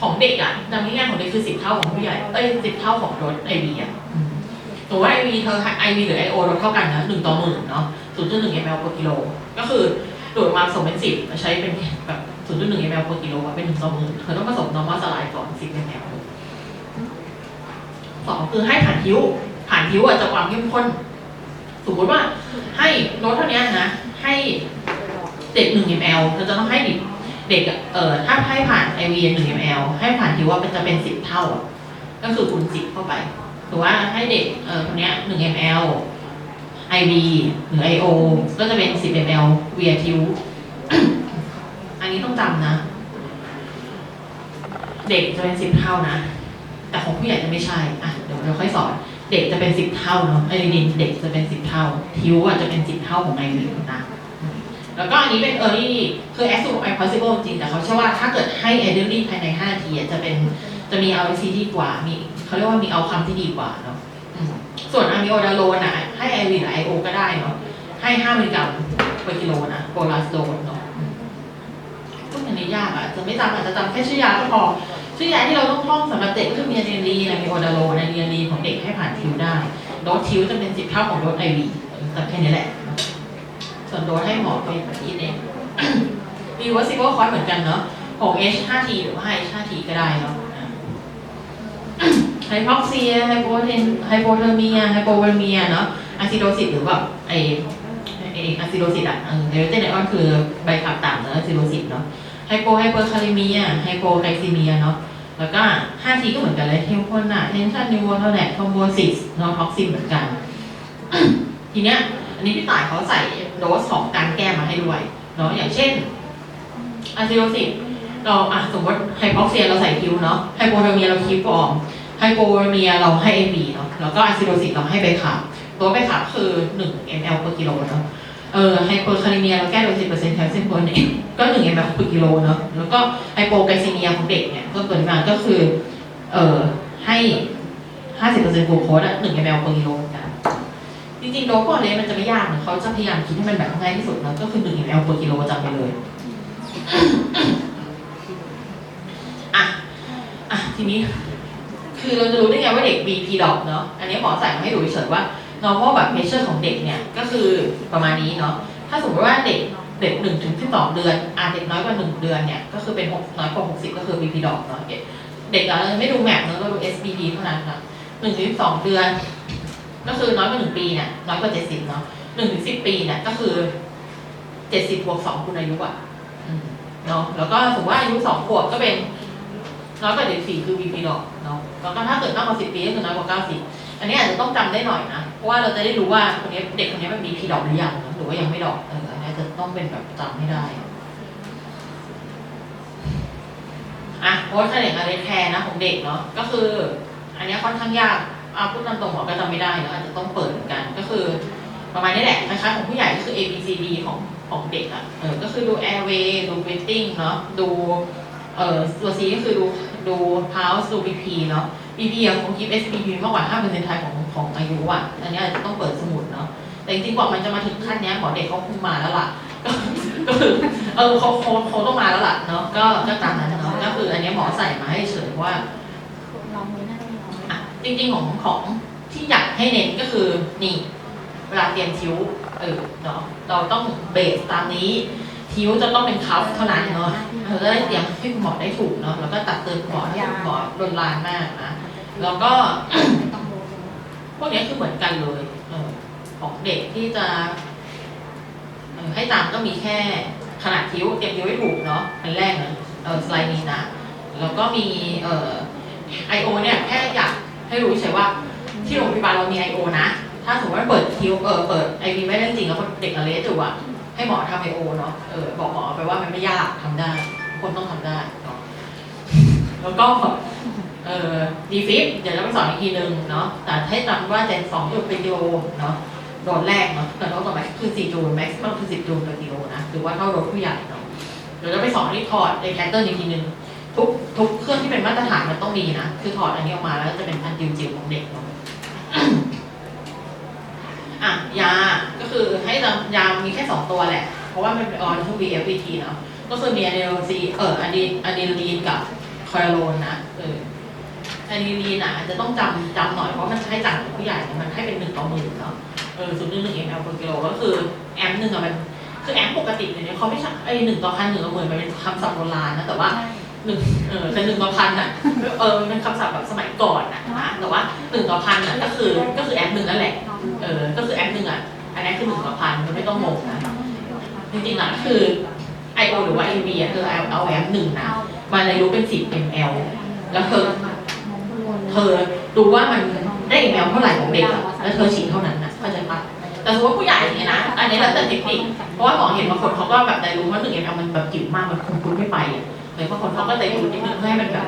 ของเด็กอะจำง่ายๆของเด็กคือสิบเท่าของผู้ใหญ่เอ้ยสิบเท่าของรถไอวีอะอืมสมมติว่าไอวีเธอไอวีหรือไอโอรถเท่ากันนะหนึ่งต่อหมื่นเนาะศูนย์จุดหนึ่งมลต่อกิโล ก็คือดูดมาผสมเป็นสิบใช้เป็นแบบศูนย์จุดหนึ่งมลต่อกิโลอะเป็นหนึ่งต่อหมื่นเธอต้องผสมนอร์มาสไลด์ก่อนสิบมลสองคือให้ผ่านทิ้ว ผ่านทิ้วอะจะความเข้มข้น สมมติว่าให้รถเท่านี้นะ ให้เด็กหนึ่งมลเราจะต้องให้เด็ก เด็กเอ่อถ้าให้ผ่านไอวีหนึ่งมลให้ผ่านทิวว่ามันจะเป็นสิบเท่า ก็คือคูณสิบเข้าไปหรือว่าให้เด็กเอ่อคนเนี้ยหนึ่งมลไอวีหรือไอโอก็จะเป็นสิบมลเวียทิวอันนี้ต้องจำนะ เด็กจะเป็นสิบเท่านะ แต่ของผู้ใหญ่จะไม่ใช่อะเดี๋ยวเราค่อยสอนเด็กจะเป็นสิบเท่าเนาะไอรินเด็กจะเป็นสิบเท่า ทิวอะจะเป็นสิบเท่าของไอรินนะ แล้วก็อันนี้เป็น early คือ as soon as possible จริงแต่เขาเชื่อว่าถ้าเกิดให้ early ภายใน 5 นาทีจะเป็นจะมี ROC ที่กว่า มีเขาเรียกว่ามีเอาคำที่ดีกว่าเนาะส่วนอะมิโอดาโลนะให้ไอรินหรือไอโอก็ได้เนาะให้ 5 มิลลิกรัมต่อกิโลนะโปรลาสโดนเนาะอืมพวกอย่างนี้ยากอะ จะไม่จำอาจจะจำแค่ชื่อยาก็พอ ชื่อยาที่เราต้องท่องสำหรับเด็กก็คือมีอะดรีนาลีนมีโอดาโลนะดรีนาลีของเด็กให้ผ่านทิวได้โดสทิวจะเป็นสิบเท่าของโดสไอวีแต่แค่นี้แหละ ส่วนโดสให้หมอไปแบบนี้เองรีเวอร์ซิเบิลคอร์สเหมือนกันเนาะของ H 5T หรือว่า H 5T ก็ได้เนาะไฮพ็อกเซีย ไฮโปเทนไฮโปเทอร์เมีย ไฮโปเวอร์เมียเนาะอะซิโดซิสหรือแบบไอไออะซิโดซิสอะเออเดลเจนไอออนคือใบขับต่ำเนาะอะซิโดซิสเนาะ ไฮโปไฮเปอร์คาลิเมีย ไฮโปไกลซีเมียเนาะ แล้วก็ 5T ก็เหมือนกันเลยเทมโพนาเทนชันนิวโทแนตทอมโบซิสเนาะท็อกซินเหมือนกัน ทีเนี้ย นนี้พี่ต่ายเขาใส่โดสของการแก้มาให้ด้วยเนาะอย่างเช่นอะซิโดซิสเราอะสมมติไฮพ็อกเซียเราใส่คิวเนาะไฮโปเทอร์เมียเราคีฟอร์มไฮโปเมียเราให้ AB เนาะแล้วก็อะซิโดซิสเราให้ไปขับตัวไปขับคือ 1 ml per กิโลเนาะเออไฮเปคาลิเมียเราแก้โดย10%แคลเซียมโพเนตก็1 ml per กิโลเนาะแล้วก็ไฮโปไกลซีเมียของเด็กเนี่ยเพิ่มปริมาณก็คือเออให้ 50%กลูโคสอะ1 ml per กิโลเหมือนกัน จริงๆโดสพวกนี้มันจะไม่ยากนะเขาจะพยายามคิดให้มันแบบง่ายที่สุดนะก็คือ1 ml per กิโลจำไปเลยอะอะทีนี้ คือเราจะรู้ได้ไงว่าเด็ก BP ดอกเนาะอันนี้หมอใส่มาให้ดูเฉยๆว่า normal แบบ pressure ของเด็กเนี่ย ก็คือประมาณนี้เนาะถ้าสมมติว่าเด็กเด็กหนึ่งถึงสิบสองเดือนอะเด็กน้อยกว่าหนึ่งเดือนเนี่ยก็คือเป็นหกน้อยกว่าหกสิบก็คือ BP ดอกเนาะเด็กเราไม่ดูแมปเนาะเราดู SBP เท่านั้นค่ะหนึ่งถึงสองเดือน ก็คือน้อยกว่าหนึ่งปีเนี่ยน้อยกว่าเจ็ดสิบเนาะหนึ่งถึงสิบปีเนี่ยก็คือเจ็ดสิบบวกสองคุณอายุอะเนาะแล้วก็สมมติว่าอายุสองขวบก็เป็นน้อยกว่าเด็กสี่คือ BP ดอกเนาะแล้วก็ถ้าเกิดมากกว่าสิบปีก็คือน้อยกว่าเก้าสิบอันนี้อาจจะต้องจำได้หน่อยนะเพราะว่าเราจะได้รู้ว่าคนนี้เด็กคนนี้มันมีพีดอกหรือยังนะหรือว่ายังไม่ดอกเอออันนี้จะต้องเป็นแบบจำให้ได้อะโพสต์เด็กอะไรแคร์นะของเด็กเนาะก็คือ อันนี้ค่อนข้างยาก เอาพูดตามตรงหมอก็จำไม่ได้เนอะอาจจะต้องเปิดเหมือนกัน ก็คือ ประมาณนี้แหละคล้ายๆของผู้ใหญ่ก็คือ A B C D ของของเด็กอะเออก็คือดู airway ดู breathing เนาะดูเอ่อตัว C ก็คือดูดู pulse ดู BP เนาะ BP อะคงคิด SPP มากกว่า 5%ไทยของของอายุอะอันนี้อาจจะต้องเปิดสมุดเนาะแต่จริงๆกว่ามันจะมาถึงขั้นนี้หมอเด็กเขาคงมาแล้วล่ะก็ก็คือเออเขาเขาเขาต้องมาแล้วล่ะเนาะก็ก็ตามนั้นเนาะก็คืออันนี้หมอใส่มาให้เฉยว่า ลองมือหน้าได้ไหม อะ จริงๆของของที่อยากให้เน้นก็คือนี่เวลาเตรียมคิ้วเออเนาะเราต้องเบสตามนี้คิ้วจะต้องเป็นคัฟเท่านั้นเนาะเราจะได้เตรียมให้คุณหมอได้ถูกเนาะแล้วก็ตัดเตือนคุณหมอให้คุณหมอลนลานมากนะแล้วก็พวกนี้คือเหมือนกันเลยเออของเด็กที่จะให้ตามก็มีแค่ขนาดคิ้วเตรียมคิ้วให้ถูกเนาะอันแรกเนอะเออสไลด์นี้นะแล้วก็มีเอ่อไอโอเนี่ยแค่อยาก ให้รู้เฉยว่าที่โรงพยาบาลเรามี I.O. นะ ถ้าสมมติว่าเปิดคิวเออเปิดไอพีไม่ได้จริงแล้วเด็กอะไรอยู่อะให้หมอทำ I.O. เนาะเออบอกหมอไปว่ามันไม่ยากทำได้ คนต้องทำได้เนาะแล้วก็เอ่อดีฟิปเดี๋ยวเราไปสอนอีกทีหนึ่งเนาะแต่ให้จำว่าเจนสองจุดเป็นกิโลเนาะโดดแรกเนาะแต่โดดต่อไปคือ4จูลแม็กซ์ก็คือ10จูลต่อกิโลนะหรือว่าเท่าโดดผู้ใหญ่เนาะเดี๋ยวเราไปสอนที่ถอดในแคตเตอร์อีกทีหนึ่ง ทุกทุกเครื่องที่เป็นมาตรฐานมันต้องมีนะ คือถอดอันนี้ออกมาแล้วก็จะเป็นพันจิ๋วๆของเด็กเนาะอะยา ก็คือให้จำยามีแค่สองตัวแหละ เพราะว่ามันเป็นออนทูบีเอฟบีทีเนาะ ก็คือมีอะดรีนาลีนเอออะดรีอะดรีนาลีนกับคอร์โลนนะเอออะดรีนาลีนอะจะต้องจำจำหน่อยเพราะมันให้ต่างกับผู้ใหญ่เนี่ยมันให้เป็นหนึ่งต่อหมื่นเนาะ เออศูนย์หนึ่งหนึ่ง ml per กิโลก็คือแอมหนึ่งอะมันคือแอมป์ปกติเนี่ยเขาไม่ใช่ไอหนึ่งต่อพันหนึ่งต่อหมื่นมันเป็นคำศัพท์โบราณนะแต่ว่า หนึ่งเออแต่หนึ่งต่อพันอะเออมันเป็นคำศัพท์แบบสมัยก่อนอะนะแต่ว่าหนึ่งต่อพันอะก็คือก็คือแอปหนึ่งนั่นแหละเออก็คือแอปหนึ่งอะอันนี้คือหนึ่งต่อพันมันไม่ต้องงงนะจริงๆอะคือ I.O. หรือว่า I.V. อะเธอเอาเอาแอปหนึ่งนะมันอายุเป็นสิบ ml แล้วเธอเธอดูว่ามันได้ ml เท่าไหร่ของเด็กอะแล้วเธอฉีดเท่านั้นนะเข้าใจปะแต่สมมติว่าผู้ใหญ่อย่างเงี้ยนะ อันนี้แล้วแต่เทคนิคเพราะว่าหมอเห็นบางคนเขาก็แบบได้รู้ว่าหนึ่ง ml มันแบบจิ๋วมากมันคุมคุมไม่ไปอะ หรือบางคนเขาก็จะอยู่นิดนึงเพื่อให้มันแบบ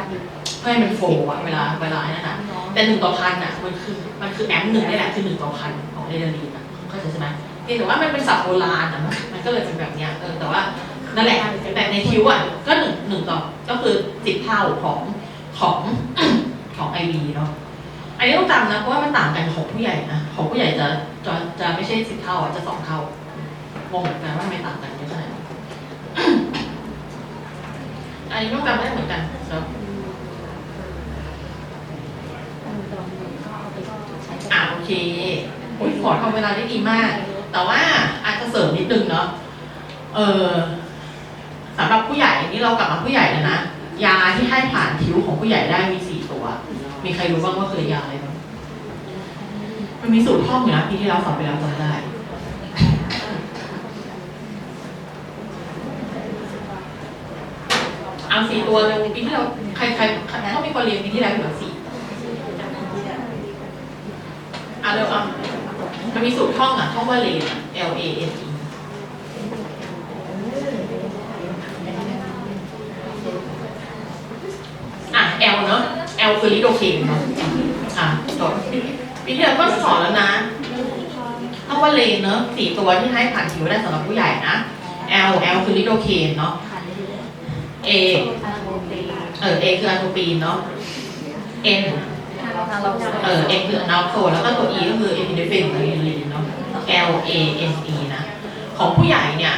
เพื่อให้มันโฟล์อะเวลาเวลานั่นนะแต่หนึ่งต่อพันอะมันคือมันคือแอมหนึ่งนี่แหละคือหนึ่งต่อพันของเรดารีนอะเข้าใจใช่ไหมเพียงแต่ว่ามันเป็นศัพท์โบราณอะมันมันก็เลยเป็นแบบเนี้ยเออแต่ว่านั่นแหละแต่ในคิวอะก็หนึ่งหนึ่งต่อก็คือสิบเท่าของของของไอวีเนาะอันนี้ต้องจำนะเพราะว่ามันต่างกันของผู้ใหญ่นะของผู้ใหญ่จะจะจะไม่ใช่สิบเท่าอะจะสองเท่างงเหมือนกันว่าทำไมต่างกันเยอะขนาดนี้ อันนี้ต้องจำได้เหมือนกันเนาะอ่าโอเคโอ้ยขอทำเวลาได้ดีมาก แต่ว่าอาจจะเสริมนิดนึงเนาะเออสำหรับผู้ใหญ่นี่เรากลับมาผู้ใหญ่แล้วนะยาที่ให้ผ่านคิ้วของผู้ใหญ่ได้มีสี่ตัว มีใครรู้บ้างว่าคือยาอะไรบ้างมันมีสูตรท่องอยู่นะปีที่แล้วสอนไปแล้วจำได้ เอาสี่ตัวเลยปีที่แล้วใครใครใครต้องมีคนเรียนปีที่แล้วอยู่แล้วสี่อะเร็วอะมันมีสูตรท่องอะท่องว่าเลนอะ L A N E อะ L เนอะ L คือลิโดเคนเนาะอะจดปีที่แล้วก็สอนแล้วนะท่องว่าเลนเนอะสี่ตัวที่ให้ผ่านคิวได้สำหรับผู้ใหญ่นะ L L คือลิโดเคนเนาะ A เออ A คืออะโทปีนเนาะ N เออ N คืออัลโซแล้วก็ตัว E ก็คือเอพิเดฟินหรืออินลีนเนาะ L A N E นะ ของผู้ใหญ่เนี่ย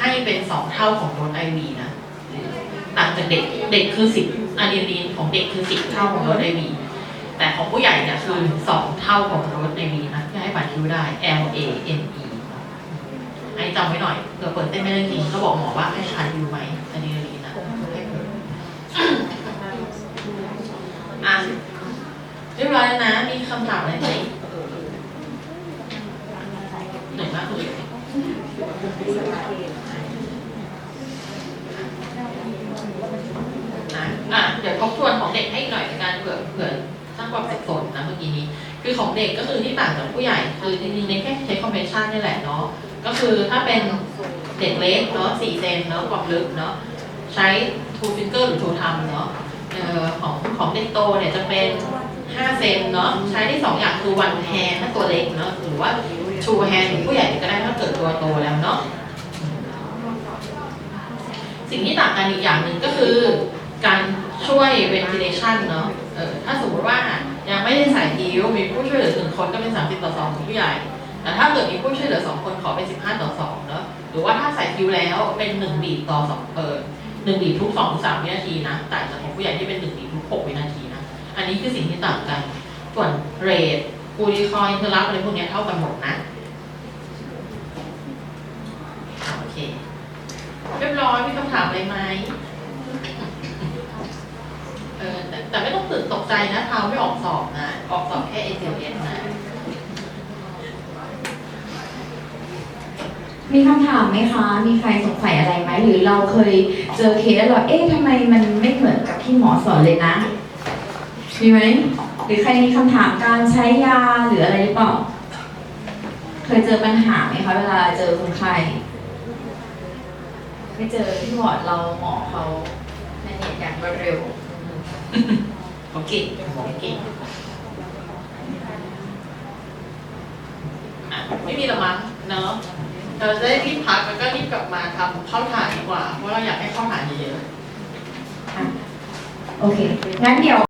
ให้เป็นสองเท่าของโดสไอวีนะต่างจากเด็กเด็กคือสิบอะดรีนาลีนของเด็กคือสิบเท่าของโดสไอวีแต่ของผู้ใหญ่เนี่ยคือสองเท่าของโดสไอวีนะที่ให้บัตรคิวได้ L A N E ไอ้จำไว้หน่อยเผื่อเปิดเต้นไม่ได้จริงก็บอกหมอว่าให้ทานยูไหมอะดรีนาลีนนะให้เปิด อะเรี ยบร้อยแล้วนะ มีคำถามอะไรไหมเหน่อยมากเลยนะอะเดี๋ยวทบทวนของเด็กให้อีกหน่อยในการเผื่อเผื่อสร้างความสับสนนะเมื่อกี้นี้ คือของเด็กก็คือที่ต่างจากผู้ใหญ่ คือจริงๆในแค่ใช้คอมเพรสชันนี่แหละเนาะ ก็คือถ้าเป็นเด็กเล็กเนาะ4เซนเนาะความลึกเนาะใช้ two finger หรือ two thumb เนาะของของเด็กโตเนี่ยจะเป็น 5เซนเนาะใช้ได้สองอย่างคือ one hand ถ้าตัวเล็กเนาะหรือว่า two hand หรือผู้ใหญ่ก็ได้ถ้าเกิดตัวโตแล้วเนาะสิ่งที่ต่างกันอีกอย่างหนึ่งก็คือ การช่วย ventilation เนาะเออถ้าสมมติว่ายังไม่ได้ใส่ฮิวมีผู้ช่วยเหลือหนึ่งคนก็เป็น 30 ต่อ2ของผู้ใหญ่ แต่ถ้าเกิดมีผู้ช่วยเหลือ 2 คนขอเป็น 15 ต่อ2เนาะหรือว่าถ้าใส่ฮิวแล้วเป็น1บีทต่อ2เออหนึ่งบีททุกสองถึงสามวินาทีนะแต่างจากของผู้ใหญ่ที่เป็นหนึ่งบีททุกหกวินาที อันนี้คือสิ่งที่ต่างกันส่วนเรทกูริคอยเทอร์รับอะไรพวกนี้เท่ากันหมดนะโอเคเรียบร้อยมีคำถามอะไรไหมเออแต่แต่ไม่ต้องตื่นตกใจนะเท้าไม่ออกสอบนะ ออกสอบแค่ ACLS นะ มีคำถามไหมคะ มีใครสงสัยอะไรไหม หรือเราเคยเจอเคสแล้วเราเอ๊ะทำไมมันไม่เหมือนกับที่หมอสอนเลยนะ มีไหมหรือใครมีคำถามการใช้ยาหรืออะไรหรือเปล่า เคยเจอปัญหาไหมคะเวลาเจอคนไข้ไม่เจอที่วอร์ดเราหมอเขาแมเนจอย่างรวดเร็วเขาเก่งเขาเก่งอะไม่มีหรอกมั้งเนาะเราจะได้รีบพักแล้วก็รีบกลับมาทำเข้าถ่ายดีกว่าเพราะเราอยากให้เข้าถ่ายเยอะๆโอเค งั้นเดี๋ยว